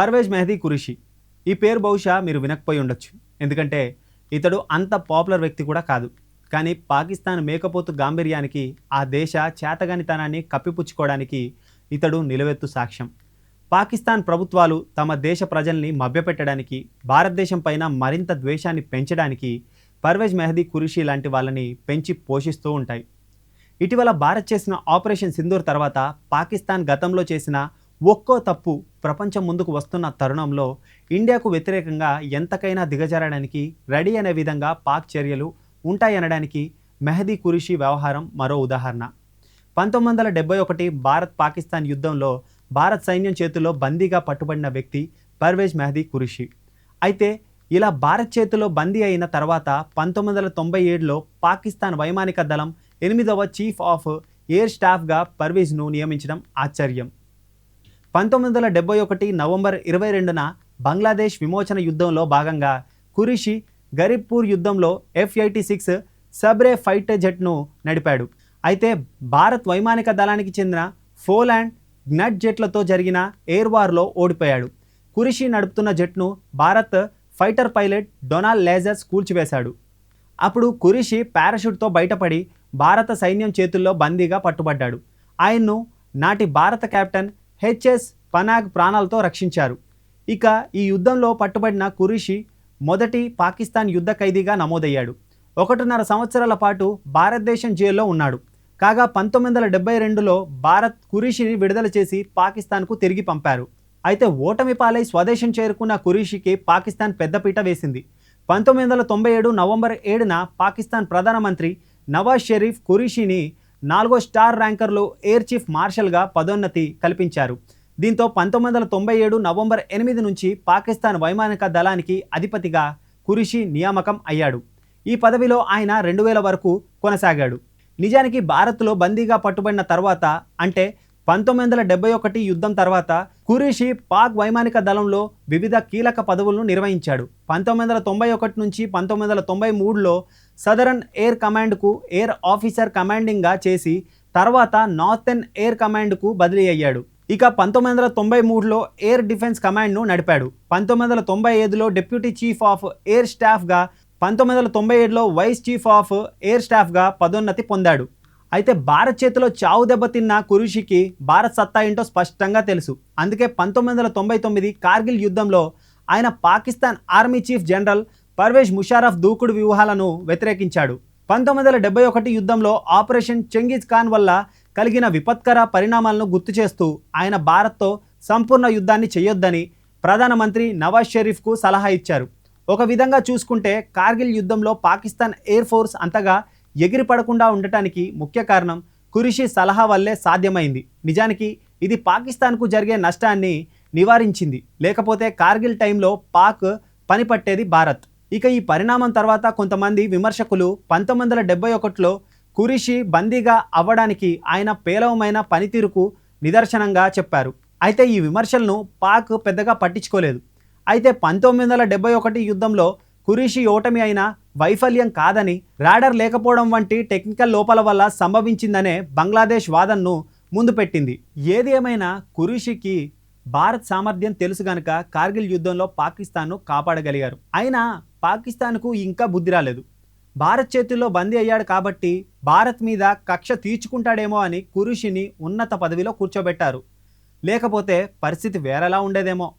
పర్వేజ్ మెహదీ కురిషి. ఈ పేరు బహుశా మీరు వినకపోయి ఉండొచ్చు. ఎందుకంటే ఇతడు అంత పాపులర్ వ్యక్తి కూడా కాదు. కానీ పాకిస్తాన్ మేకపోతు గాంభీర్యానికి ఆ దేశ చేతగానితనాన్ని కప్పిపుచ్చుకోవడానికి ఇతడు నిలవెత్తు సాక్ష్యం. పాకిస్తాన్ ప్రభుత్వాలు తమ దేశ ప్రజల్ని మభ్యపెట్టడానికి భారతదేశం పైన మరింత ద్వేషాన్ని పెంచడానికి పర్వేజ్ మెహదీ కురిషి లాంటి వాళ్ళని పెంచి పోషిస్తూ ఉంటాయి. ఇటీవల భారత్ చేసిన ఆపరేషన్ సింధూర్ తర్వాత పాకిస్తాన్ గతంలో చేసిన ఒక్కో తప్పు ప్రపంచం ముందుకు వస్తున్న తరుణంలో ఇండియాకు వ్యతిరేకంగా ఎంతకైనా దిగజారడానికి రెడీ అనే విధంగా పాక్ చర్యలు ఉంటాయనడానికి మెహదీ కురిషి వ్యవహారం మరో ఉదాహరణ. పంతొమ్మిది వందల డెబ్బై ఒకటి భారత్ పాకిస్తాన్ యుద్ధంలో భారత్ సైన్యం చేతిలో బందీగా పట్టుబడిన వ్యక్తి పర్వేజ్ మెహదీ కురిషి అయితే ఇలా భారత్ చేతిలో బందీ అయిన తర్వాత పంతొమ్మిది వందల తొంభై ఏడులో పాకిస్తాన్ వైమానిక దళం ఎనిమిదవ చీఫ్ ఆఫ్ ఎయిర్ స్టాఫ్గా పర్వేజ్ను నియమించడం ఆశ్చర్యం. పంతొమ్మిది వందల డెబ్బై ఒకటి నవంబర్ ఇరవై రెండున బంగ్లాదేశ్ విమోచన యుద్ధంలో భాగంగా కురిషి గరీబ్పూర్ యుద్ధంలో F eighty six sabre fighter జెట్ను నడిపాడు. అయితే భారత్ వైమానిక దళానికి చెందిన ఫోలాండ్ గ్నట్ జెట్లతో జరిగిన ఎయిర్ వార్లో ఓడిపోయాడు. కురిషి నడుపుతున్న జెట్ను Bharat fighter pilot Donald Lazarus కూల్చివేశాడు. అప్పుడు కురిషి పారాషూట్తో బయటపడి భారత సైన్యం చేతుల్లో బందీగా పట్టుబడ్డాడు. ఆయన్ను నాటి భారత కెప్టెన్ హెచ్ఎస్ పనాగ్ ప్రాణాలతో రక్షించారు. ఇక ఈ యుద్ధంలో పట్టుబడిన కురిషి మొదటి పాకిస్తాన్ యుద్ధ ఖైదీగా నమోదయ్యాడు. ఒకటిన్నర సంవత్సరాల పాటు భారతదేశం జైల్లో ఉన్నాడు. కాగా పంతొమ్మిది వందల డెబ్బై రెండులో భారత్ కురీషిని విడుదల చేసి పాకిస్తాన్కు తిరిగి పంపారు. అయితే ఓటమి పాలై స్వదేశం చేరుకున్న కురీషికి పాకిస్తాన్ పెద్దపీట వేసింది. పంతొమ్మిది వందల తొంభై ఏడు నవంబర్ ఏడున పాకిస్తాన్ ప్రధానమంత్రి నవాజ్ షరీఫ్ కురీషిని నాలుగో స్టార్ ర్యాంకర్లో ఎయిర్ చీఫ్ మార్షల్గా పదోన్నతి కల్పించారు. దీంతో పంతొమ్మిది వందల తొంభై ఏడు నవంబర్ ఎనిమిది నుంచి పాకిస్తాన్ వైమానిక దళానికి అధిపతిగా కురిషి నియామకం అయ్యాడు. ఈ పదవిలో ఆయన రెండు వేల వరకు కొనసాగాడు. నిజానికి భారత్లో బందీగా పట్టుబడిన తర్వాత అంటే పంతొమ్మిది వందల డెబ్బై ఒకటి యుద్ధం తర్వాత కురిషి పాక్ వైమానిక దళంలో వివిధ కీలక పదవులను నిర్వహించాడు. పంతొమ్మిది వందల తొంభై ఒకటి నుంచి పంతొమ్మిది వందల తొంభై మూడులో సదరన్ ఎయిర్ కమాండ్కు ఎయిర్ ఆఫీసర్ కమాండింగ్గా చేసి తర్వాత నార్థన్ ఎయిర్ కమాండ్కు బదిలీ అయ్యాడు. ఇక పంతొమ్మిది వందల తొంభై మూడులో ఎయిర్ డిఫెన్స్ కమాండ్ను నడిపాడు. పంతొమ్మిది వందల తొంభై ఐదులో డిప్యూటీ చీఫ్ ఆఫ్ ఎయిర్ స్టాఫ్గా పంతొమ్మిది వందల తొంభై ఏడులో వైస్ చీఫ్ ఆఫ్ ఎయిర్ స్టాఫ్గా పదోన్నతి పొందాడు. అయితే భారత్ చేతిలో చావు దెబ్బతిన్న కురుషికి భారత్ సత్తా ఏంటో స్పష్టంగా తెలుసు. అందుకే పంతొమ్మిది వందల తొంభై తొమ్మిది కార్గిల్ యుద్ధంలో ఆయన Pakistan army chief general Pervez Musharraf దూకుడు వ్యూహాలను వ్యతిరేకించాడు. పంతొమ్మిది వందల డెబ్బై ఒకటి యుద్ధంలో ఆపరేషన్ చెంగిజ్ ఖాన్ వల్ల కలిగిన విపత్కర పరిణామాలను గుర్తు చేస్తూ ఆయన భారత్తో సంపూర్ణ యుద్ధాన్ని చేయొద్దని ప్రధానమంత్రి నవాజ్ షరీఫ్కు సలహా ఇచ్చారు. ఒక విధంగా చూసుకుంటే కార్గిల్ యుద్ధంలో పాకిస్తాన్ ఎయిర్ ఫోర్స్ అంతగా ఎగిరిపడకుండా ఉండటానికి ముఖ్య కారణం కురిషి సలహా వల్లే సాధ్యమైంది. నిజానికి ఇది పాకిస్తాన్కు జరిగే నష్టాన్ని నివారించింది. లేకపోతే కార్గిల్ టైంలో పాక్ పని పట్టేది భారత్. ఇక ఈ పరిణామం తర్వాత కొంతమంది విమర్శకులు పంతొమ్మిది వందల డెబ్బై ఒకటిలో కురిషి బందీగా అవ్వడానికి ఆయన పేలవమైన పనితీరుకు నిదర్శనంగా చెప్పారు. అయితే ఈ విమర్శలను పాక్ పెద్దగా పట్టించుకోలేదు. అయితే పంతొమ్మిది వందల డెబ్బై ఒకటి యుద్ధంలో కురిషి ఓటమి అయిన వైఫల్యం కాదని రాడర్ లేకపోవడం వంటి టెక్నికల్ లోపాల వల్ల సంభవించిందనే బంగ్లాదేశ్ వాదనను ముందు పెట్టింది. ఏది ఏమైనా కురిషికి భారత్ సామర్థ్యం తెలుసు గనక కార్గిల్ యుద్ధంలో పాకిస్తాన్ను కాపాడగలిగారు. అయినా పాకిస్తాన్కు ఇంకా బుద్ధి రాలేదు. భారత్ చేతుల్లో బందీ అయ్యాడు కాబట్టి భారత్ మీద కక్ష తీర్చుకుంటాడేమో అని కురిషిని ఉన్నత పదవిలో కూర్చోబెట్టారు. లేకపోతే పరిస్థితి వేరేలా ఉండేదేమో.